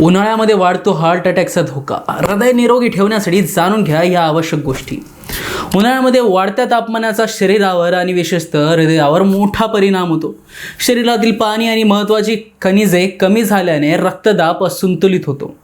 उन्हाळ्यामध्ये वाढतो हार्ट अटॅकचा धोका. हृदय निरोगी ठेवण्यासाठी जाणून घ्या या आवश्यक गोष्टी. उन्हाळ्यामध्ये वाढत्या तापमानाचा शरीरावर आणि विशेषतः हृदयावर मोठा परिणाम होतो. शरीरातील पाणी आणि महत्त्वाची खनिजे कमी झाल्याने रक्तदाब असंतुलित होतो.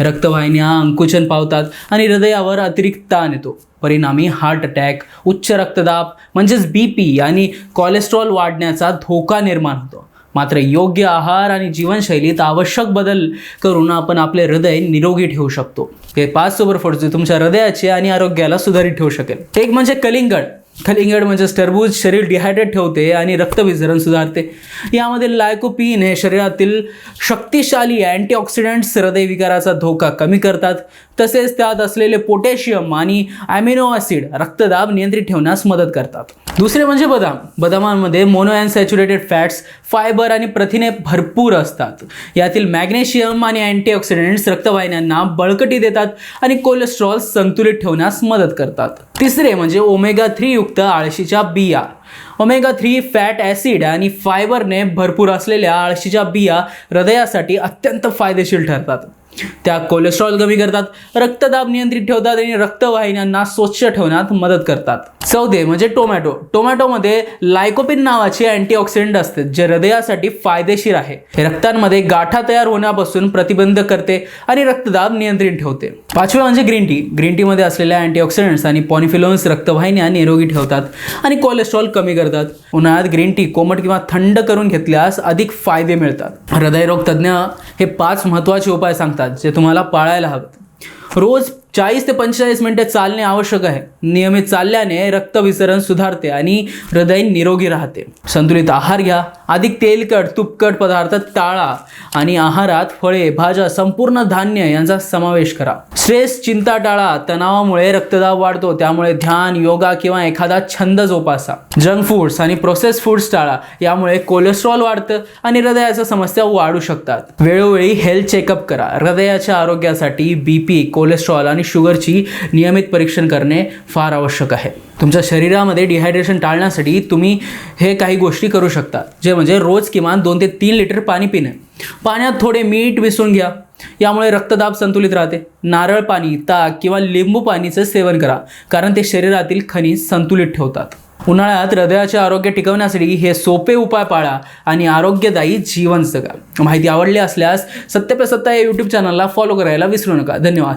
रक्तवाहिन्या अंकुचन पावतात आणि हृदयावर अतिरिक्त ताण येतो. परिणामी हार्ट अटॅक उच्च रक्तदाब म्हणजेच बी पी आणि कोलेस्ट्रॉल वाढण्याचा धोका निर्माण होतो. मात्र योग्य आहार आणि जीवनशैलीत आवश्यक बदल करून आपण आपले हृदय निरोगी ठेवू शकतो. हे पाच सुपर जे तुमच्या हृदयाचे आणि आरोग्याला सुधारित ठेवू शकेल. एक म्हणजे कलिंगड. कलिंगड म्हणजे टरबूज शरीर डिहायड्रेट ठेवते आणि रक्तविसरण सुधारते. यामध्ये लायकोपीन हे शरीरातील शक्तिशाली अँटीऑक्सिडंट्स हृदयविकाराचा धोका कमी करतात. तसेच त्यात असलेले पोटॅशियम आणि ॲमिनो ॲसिड रक्तदाब नियंत्रित ठेवण्यास मदत करतात. दुसरे म्हणजे बदाम. बदामांमध्ये मोनोअनसॅच्युरेटेड फॅट्स फायबर आणि प्रथिने भरपूर असतात. यातील मॅग्नेशियम आणि अँटीऑक्सिडंट्स रक्तवाहिन्यांना बळकटी देतात आणि कोलेस्ट्रॉल संतुलित ठेवण्यास मदत करतात. तिसरे म्हणजे ओमेगा थ्री युक्त आळशीच्या बिया. ओमेगा थ्री फॅट ॲसिड आणि फायबरने भरपूर असलेल्या आळशीच्या बिया हृदयासाठी अत्यंत फायदेशीर ठरतात. त्या कोलेस्ट्रॉल कमी करतात रक्तदाब नियंत्रित ठेवतात आणि रक्तवाहिन्यांना स्वच्छ ठेवण्यात मदत करतात. चौथे म्हणजे टोमॅटो. टोमॅटोमध्ये लायकोपिन नावाचे अँटीऑक्सिडंट असते जे हृदयासाठी फायदेशीर आहे. हे रक्तांमध्ये गाठा तयार होण्यापासून प्रतिबंध करते आणि रक्तदाब नियंत्रित ठेवते. पाचवे म्हणजे ग्रीन टी ग्रीन टीमध्ये असलेल्या अँटीऑक्सिडंट्स आणि पॉनिफिलोन्स रक्तवाहिन्या निरोगी ठेवतात आणि कोलेस्ट्रॉल कमी करतात. उन्हाळ्यात ग्रीन टी कोमट किंवा थंड करून घेतल्यास अधिक फायदे मिळतात. हृदयरोग तज्ज्ञ हे पाच महत्त्वाचे उपाय सांगतात. जे तुम्हाला पाळायला हवेत रोज चाळीस ते पंचेचाळीस मिनिटे चालणे आवश्यक आहे. नियमित चालल्याने रक्तविसरण सुधारते आणि हृदय निरोगी राहते. संतुलित आहार घ्या. अधिक तेलकट तुपकट पदार्थ टाळा आणि आहारात फळे भाज्या संपूर्ण धान्य यांचा समावेश करा. स्ट्रेस चिंता टाळा. तणावामुळे रक्तदाब वाढतो. त्यामुळे ध्यान योगा किंवा एखादा छंद जोपासा. जंक फूड्स आणि प्रोसेस फूड्स टाळा. यामुळे कोलेस्ट्रॉल वाढतं आणि हृदयाच्या समस्या वाढू शकतात. वेळोवेळी हेल्थ चेकअप करा. हृदयाच्या आरोग्यासाठी बीपी कोलेस्ट्रॉल आणि शुगरची नियमित परीक्षण करणे फार आवश्यक आहे. तुमच्या शरीरामध्ये डिहायड्रेशन टाळण्यासाठी तुम्ही हे काही गोष्टी करू शकता. जे म्हणजे रोज किमान दोन ते तीन लिटर पाणी पिणे. पाण्यात थोडे मीठ मिसळून घ्या. यामुळे रक्तदाब संतुलित राहते. नारळ पाणी ताक किंवा लिंबू पाणीचं सेवन करा. कारण ते शरीरातील खनिज संतुलित ठेवतात. उन्हाळ्यात हृदयाचे आरोग्य टिकवण्यासाठी हे सोपे उपाय पाळा आणि आरोग्यदायी जीवन जगा. माहिती आवडली असल्यास सत्य या यूट्यूब चॅनलला फॉलो करायला विसरू नका. धन्यवाद.